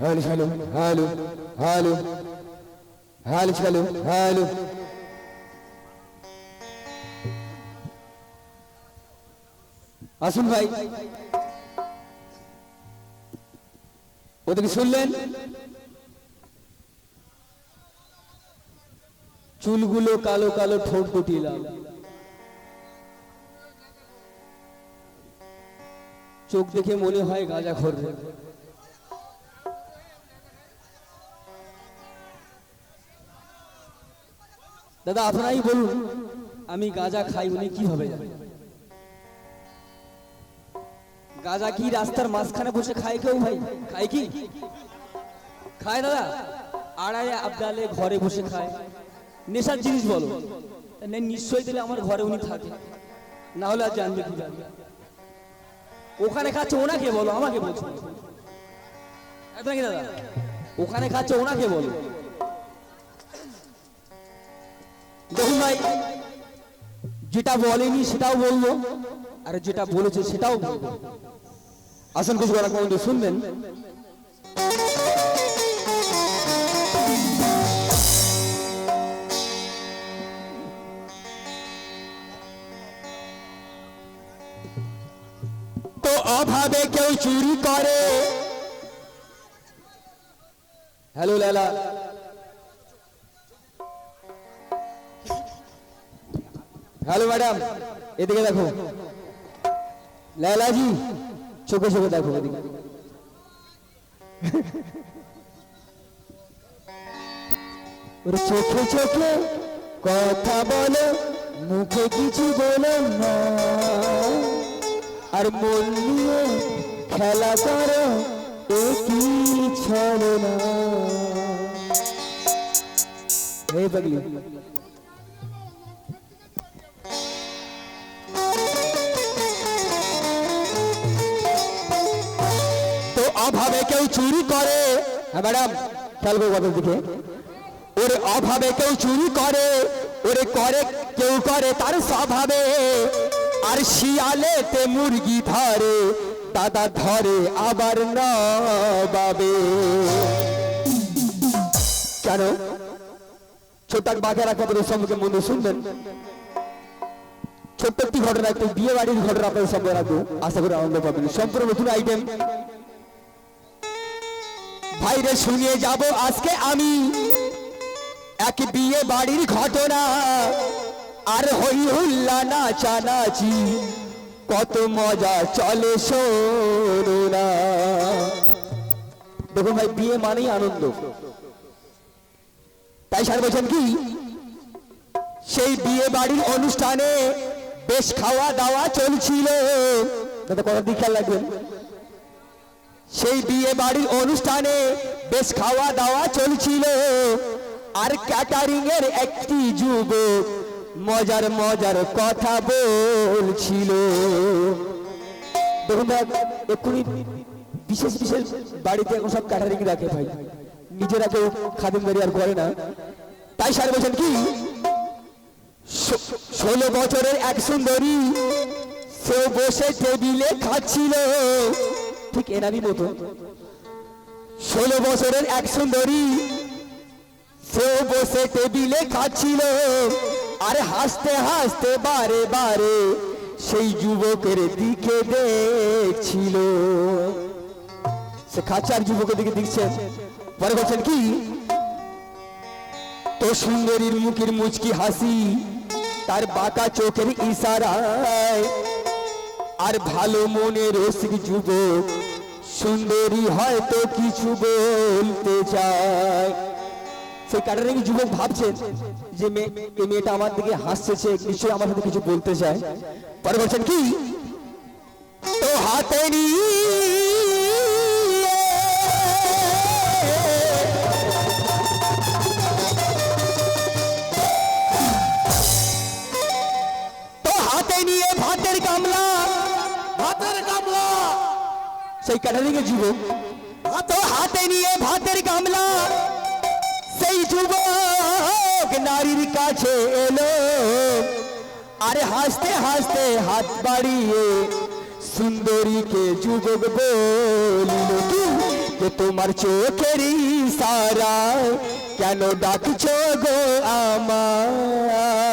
هل حلو هالو هالو هل حلو هالو আসুন ভাই ওদেরকে শুনলেন চুলগুলো কালো কালো ঠোঁট গুটিলাম চোখ দেখে মনে হয় গাঁজা খরচ দাদা, আপনারাই বলুন, আমি গাঁজা খাই উনি কীভাবে? যাবেন গাঁজা কি রাস্তার মাঝখানে বসে খায় কেউ ভাই? খায় কি? খায় দাদা। আড়াই আবদালে ঘরে বসে খায়। নেশার জিনিস বলো। নিশ্চয়ই দিলে আমার ঘরে উনি থাকে। না হলে আর জানবে কি ওখানে খাচ্ছে ওনাকে বলো, আমাকে বলছো দাদা, ওখানে খাচ্ছে ওনাকে বলো। দেখুন ভাই যেটা বলেনি সেটাও বলব। আর যেটা বলেছে সেটাও বলব। আসেন কিছু করা বন্ধু শুনবেন। তো অভাবে কেউ চুরি করে। হ্যালো, লালা। হ্যালো ম্যাডাম, এদিকে দেখো। লালাজি চোখে চোখে দেখো এদিকে। ওর চোখে চোখে কথা বলো, মুখে কিছু বলো না। আর মন নিয়ে খেলা করো একই ছড়ো না এই পাগলি অভাবে কেউ চুরি করে। হ্যাঁ ম্যাডাম, খেয়াল করব দিকে। ওরে অভাবে কেউ চুরি করে, ওরে করে কেউ করে তার স্বভাবে। আর শিয়ালেতে মুরগি ধরে, দাদা ধরে আবার নবাবে। কেন? ছোট্ট বাঘেরা কবরের সম্মুখে মনে শুনবেন? ছোট্ট একটি ঘটনা, একটু বিয়ে বাড়ির ঘটনা আপনাদের সঙ্গে রাখব। আশা করি আনন্দ পাবেন। সম্পূর্ণ নতুন আইটেম ভাইরে, শুনিয়ে যাব আজকে আমি। এক বিয়ে বাড়ির ঘটনা, আর হই হুল্লা নাচানাচি, কত মজা চলে শোনো না দেখুন ভাই, বিয়ে মানেই আনন্দ। তাই স্যার বলছেন কি, সেই বিয়ে বাড়ির অনুষ্ঠানে বেশ খাওয়া দাওয়া চলছিল। দাদা কথা দিক খেয়াল রাখবেন? সেই বিয়ে বাড়ির অনুষ্ঠানে বেশ খাওয়া দাওয়া চলছিল। আর ক্যাটারিং এর একটি যুবক মজার মজার কথা বলছিল। দেখুন এক্ষুনি বিশেষ বিশেষ বাড়িতে এখন সব ক্যাটারিং রাখে ভাই। নিজেরা কেউ খাদিমদারি আর করে না। তাই স্যার বলছেন কি? ষোলো বছরের এক সুন্দরী সে বসে টেবিলে খাচ্ছিল। ঠিক এনারই মতো। ষোলো বছরের এক সুন্দরী সে বসে টেবিলে খাচ্ছিল। আর হাসতে হাসতে বারে বারে সেই যুবকের দিকে দেখছিল। সে খাচ্ছে আর যুবকের দিকে দেখছেন পরে বলছেন, কি? তো সুন্দরীর মুখের মুচকি হাসি, তার বাঁকা চোখের ইশারায়, আর ভালো মনের রসিক যুবক সুন্দরী হয়তো কিছু বলতে চায়। সেই কাটারিং যুবক ভাবছেন যে এই মেয়েটা আমার দিকে হাসছে নিশ্চয়ই আমার সাথে কিছু বলতে চায়? পরে বলছেন কি? তো হাতে নিয়ে তো হাতে নিয়ে ভাতের গামলা, সেই যুবক নারীর কাছে এলো। আরে হাসতে হাসতে হাত বাড়িয়ে সুন্দরীকে যুবক বলিল যে তোমার চোখের সারা, কেন ডাকছো গো আমার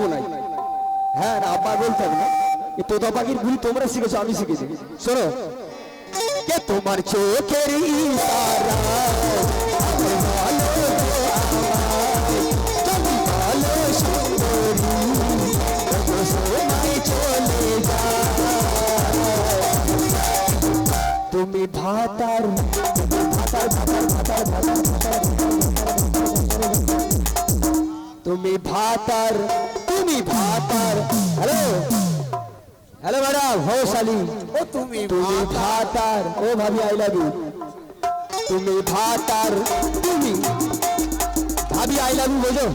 শালি হ্যাঁ আব্বা বলতে হবে না। তোতা পাখির গুলি তোমরা শিখেছো, আমি শিখেছি। শোনো, কে তোমার চোখের তুমি ভাতার তুমি ভাতার তুমি ভাতার হ্যালো? হ্যালো ম্যাডাম হো শালি। ও তুমি তুমি ভাতার। ও ভাবি আই লাভ ইউ তুমি ভাতার তুমি। ভাবি আই লাভ ইউ বোঝো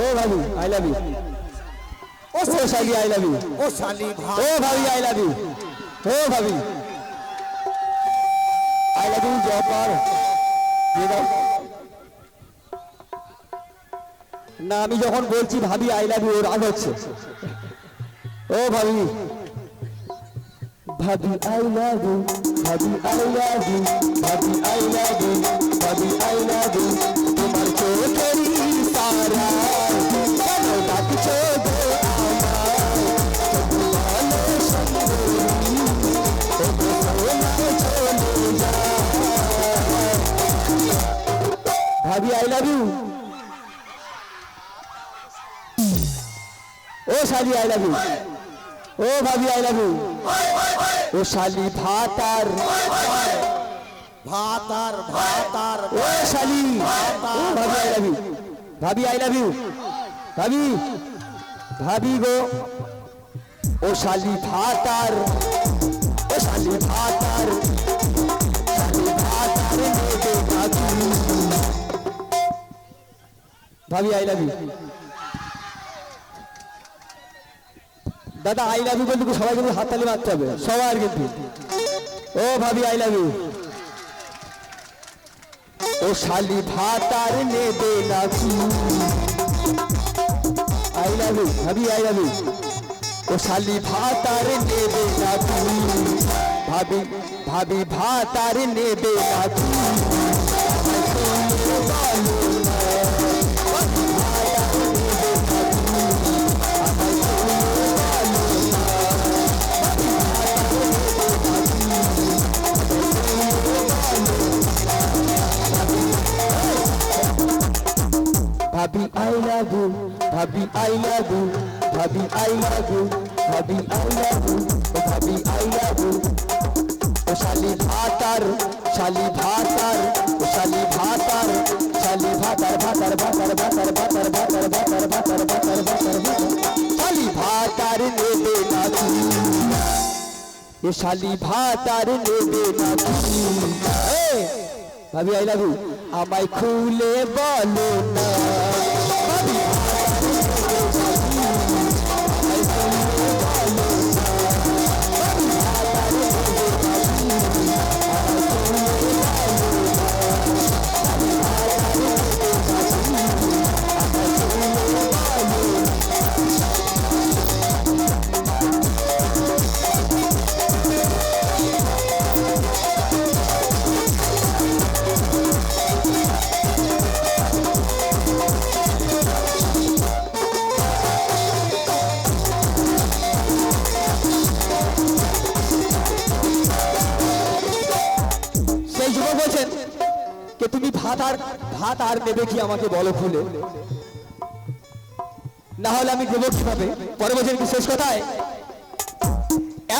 ও ভাবি আই লাভ ইউ ও শালি আই লাভ ইউ ও শালি ও ভাবি আই লাভ ইউ ও ভাবি। আই লাভ ইউ জব না, আমি যখন বলছি ভাবি আই লাভ ইউ রাগ হচ্ছে। ও ভাবি। ভাবি আই লাভ ইউ ভাবি আই লাভ ইউ ভাবি আই লাভ ইউ ভাবি আই লাভ ইউ তোমার চোখের ইশারা কেন ডাকছো ভাবি আই লাভ ইউ শালি আই লাভ ইউ ও ভাবি আই লাভ ইউ ও শালি ভাতার। ভাতার ভাতার। ও শালি ও ভাবি আই লাভ ইউ ভাবি আই লাভ ইউ ভাবি ভাবি গো। ও শালি ভাতার। ও শালি ভাবি ভাবি আই লাভ ইউ দাদা আই লাভ ইউ বলতে কি সবাই কিন্তু হাততালি মারতে হবে? সবার কিন্তু। ও ভাবি আই লাভ ইউ ও শালি ভাতার নেবে নাকি? আই লাভ ইউ ভাবি আই লাভ ইউ ও শালি ভাত আর নেবে না তুই ভাবি ভাবি ভাত আর নেবে না ভাবি আই লাভ ইউ ভাবি আই লাভ ইউ ভাবি আই লাভ ইউ ভাবি আই লাভ ইউ ভাবি আই লাভ ইউ ও শালি ভাতার শালি ভাতার ও শালি ভাতার শালি ভাতার ভাতার ভাতার ভাতার ভাতার ভাতার ভাতার ভাতার ভাতার ভাতার শালি ভাতার নেবে না এ শালি ভাতার নেবে না ভাবি আই লাভ আমায় খুলে বলো না। ভাত আর ভাত আর নেবে কি আমাকে বলো খুলে? না হলে আমি দেবো কীভাবে পরে বলছেন কি শেষ কথায়?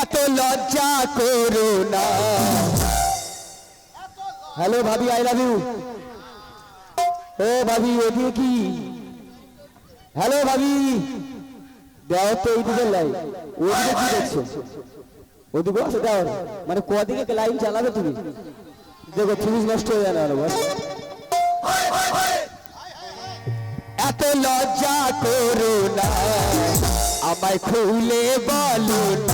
এত লজ্জা করো না। হ্যালো ভাবি আই লাভ ইউ ও ভাবি ওদিকে কি? হ্যালো ভাবি। দেও তো এইদিকে লাই ওদিকে কি দেখছ? ওদিকে আছে দেও মানে কদিকে লাইন চালাবে তুমি? দেখো ফিউজ নষ্ট হয়ে যায় না। এত লজ্জা করো না। আমায় খুলে বলো না।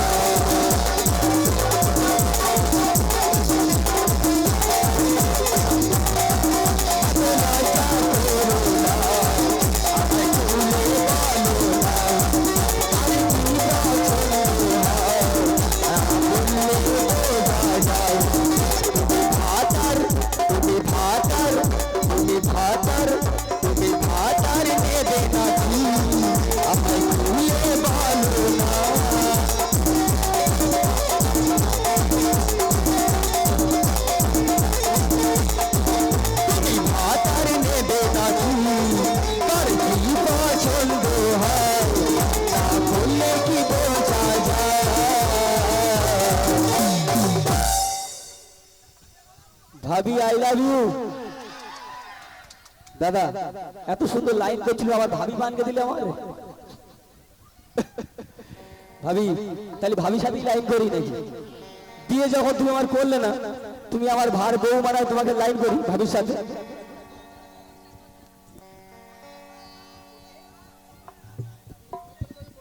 দাদা এত সুন্দর লাইন করছিল আবার ভাবি বানকে দিলে আমার ভাবি তাহলে ভাবি সাথে লাইন করি নাকি দিয়ে যখন তুমি আমার করলে না তুমি আমার ভার বউ মারায় তোমাকে লাইন করি ভাবির সাথে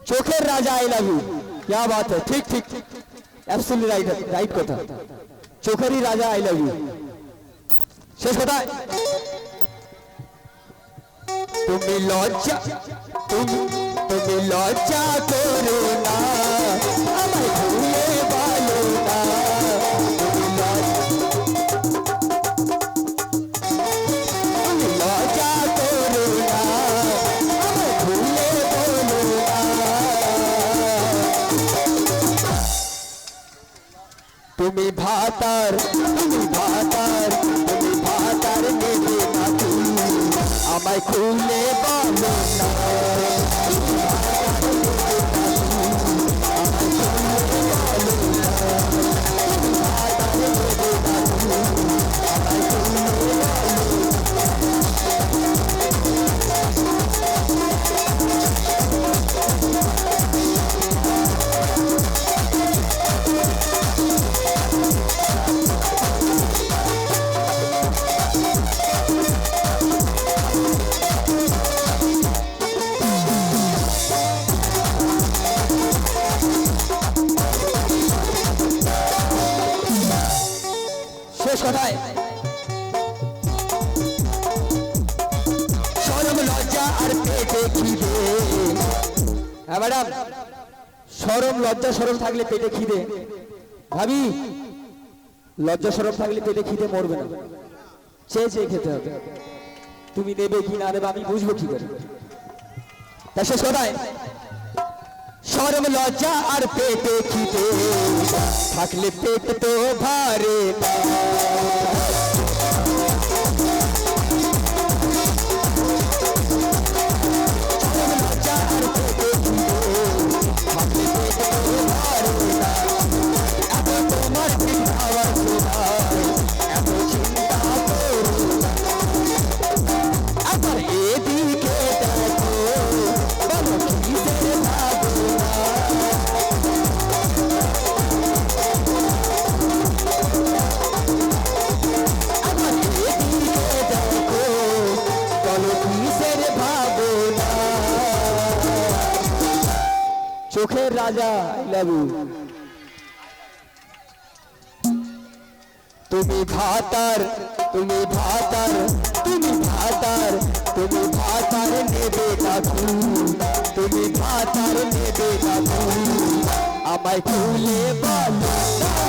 চোখের রাজা আই লাভ ইউ क्या बात है ঠিক ঠিক অ্যাবসলিউটলি রাইট রাইট কথা চোখেরই রাজা আই লাভ ইউ শেষ কথায় तुम्हें लौचा तुम तुम्हें लौचा करो ना हमें भूले वालों ना तुम्हें भातर तुम्हें আমায় খুলে বলো না। ম্যাডাম, সরম, লজ্জা সরম থাকলে পেটে খিদে। ভাবি, লজ্জা সরম থাকলে পেটে খিদে মরবে না। চেয়ে চেয়ে খেতে হবে। তুমি দেবে কি না দেবে আমি বুঝব কি করে। তা শেষ কথায়, সরম, লজ্জা আর পেটে খিদে। থাকলে পেট তো ভারে না। চোখের রাজা লাবু তুমি ভাতার তুমি ভাতার তুমি ভাতার তুমি ভাতার নেবে কাকু তুমি ভাতার নেবে কাকু আমায় খুলে বলো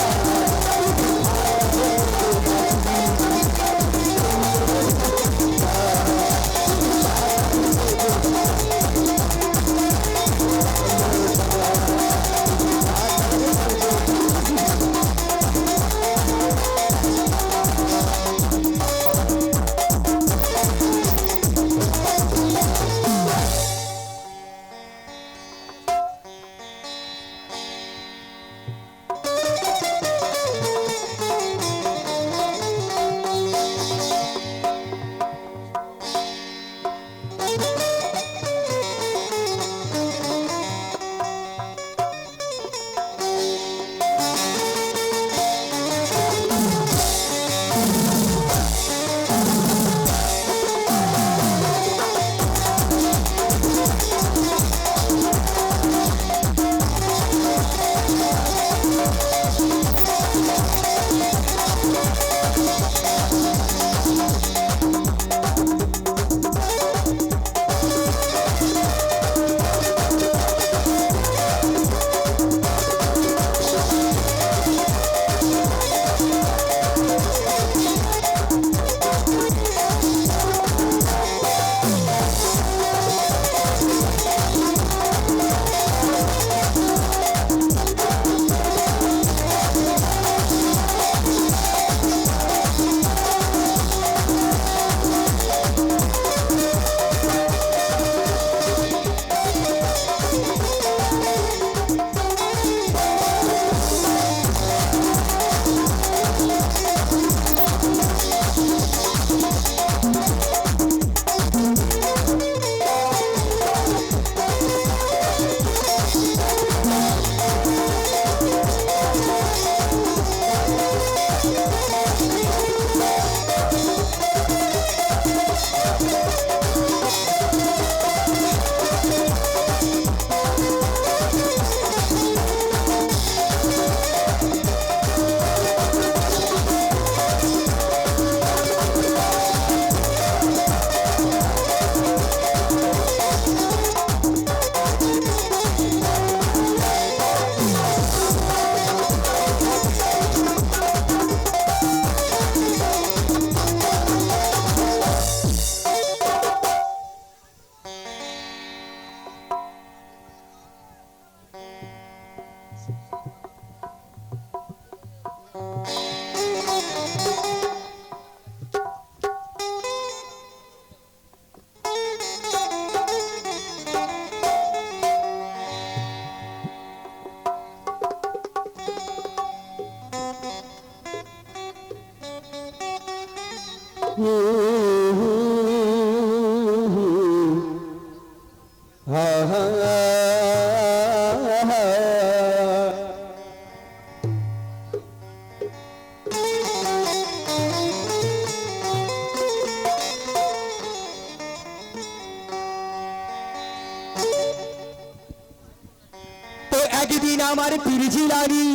একদিন আমার পিরজিলানি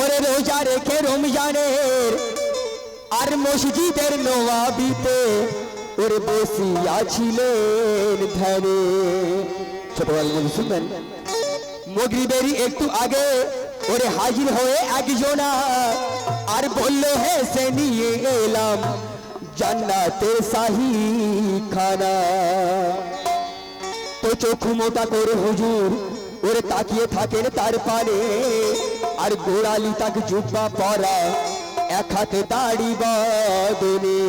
ওরে রোজা রেখে রমজানের আর মসজিদের নবাবিতে ওরে বসিয়াছিলেন ধ্যানে। ছোটবেলা শুনবেন? মগরিবেরই একটু আগে ওরে হাজির হয়ে একজনা আর বলল, হে সে নিয়ে এলাম জান্নাতের শাহী খানা তো চোখ মোটা করে হুজুর ওরে তাকিয়ে থাকেন তার পানে। আর গোড়ালি তাকে জুব্বা পরা, এক হাতে দাড়ি বদলে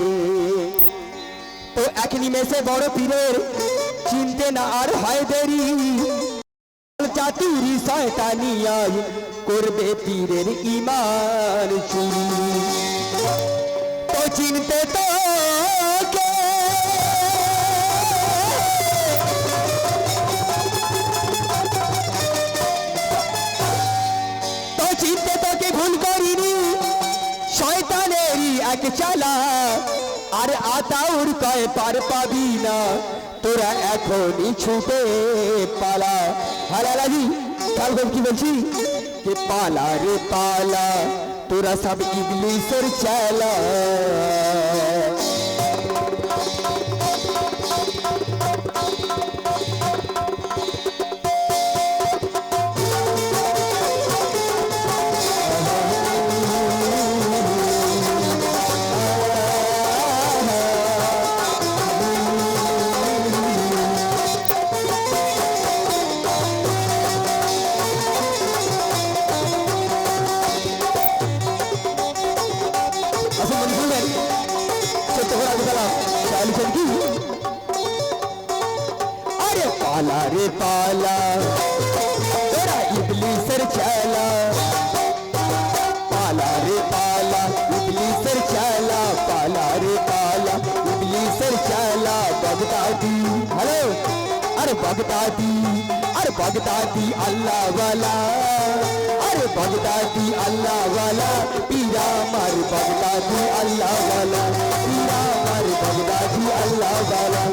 তো এক নিমেষে বড় পীরের চিনতে না আর হয় দেরি। চাতুরি শয়তানিয়ায় করবে পীরের ইমান চুরি। তো চিনতে তো কে চালা। আর আতাউর কয় পার পাবি না। তোরা এখনই ছুটে পালা। হালালাজি তারপর কি বলছি? পালা রে পালা? তোরা সব ইংলিশের চালা। পালা রে পালা তোরা ইবলিসের চালা পালা রে পালা ইবলিসের চালা পালা রে পালা ইবলিসের চালা বগদাদি হ্যালো আরে বগদাদি আরে বগদাদি আল্লাহ ওয়ালা আরে বগদাদি আল্লাহ ওয়ালা পীরা মার বগদাদি আল্লাহ ওয়ালা পীরা মার বগদাদি আল্লাহ ওয়ালা পীরা মার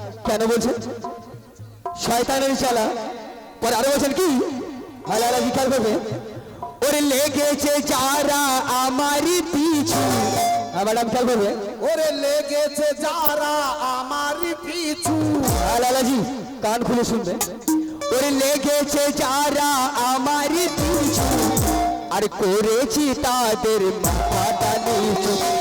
কেন বলছেন? শয়তানের চালা পরে আরও বলছেন কি? হালালা বিকাল করবে। ওরে লেগেছে যারা আমারই পিছু। হ্যাঁ ম্যাডাম খেয়াল করবে। ওরে লেগেছে যারা আমারই পিছু। লালাজি কান খুলে শুনবে। ওরে লেগেছে যারা আমারই পিছু। আর করেছি তাদের মাথাটা নিচু।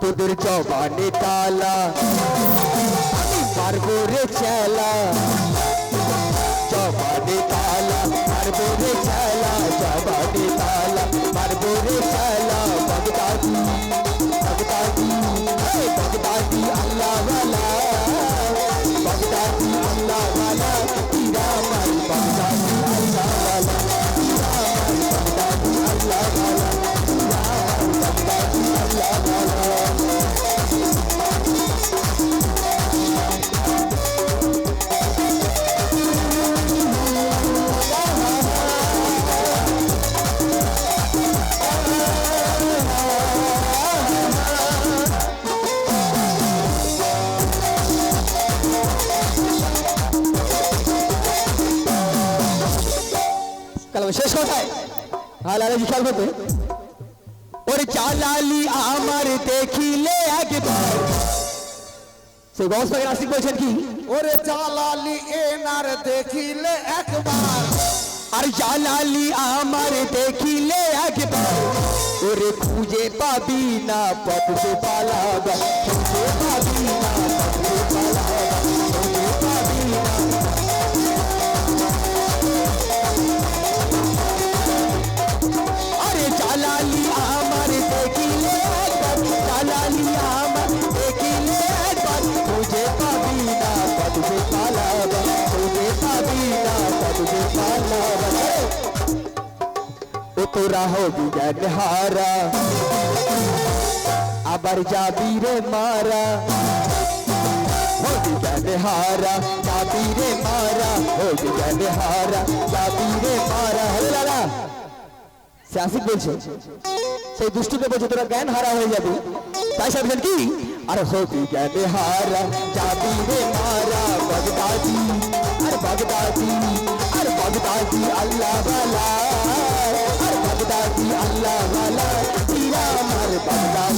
তোদের জবানে তালা আমি পারব রে চেলা জবানে তালা পারব রে চেলা জবানে তালা পারব রে চেলা বগদাদি বগদাদি এই বগদাদি আল্লাহ হ্যাঁ লালাজি খেয়াল করবে ওরে চালালি আমার দেখিলে একবার সেই গস পাখি নাসিক বলছেন কি ওরে জালালি এনার দেখিলে একবার আর জালালি আমার দেখিলে একবার ওরে খুঁজে পাবি না পথে পালাবা খুঁজে পাবি না পথে পালাবা তোরা হবি জ্ঞান হারা আবার যাবি রে মারা হবি জ্ঞান হারা যাবি রে মারা হবি জ্ঞান হারা যাবি রে মারা হ্যালো দাদা সে আশিক বলছে সেই দুষ্টুকে বলছে তোরা জ্ঞান হারা হয়ে যাবে তাই সাবধান কি আর হবি জ্ঞান হারা যাবি রে মারা বগদাদি আর বগদাদি আর বগদাদি আল্লাহ वाला। বগদাদি আল্লাহ আমার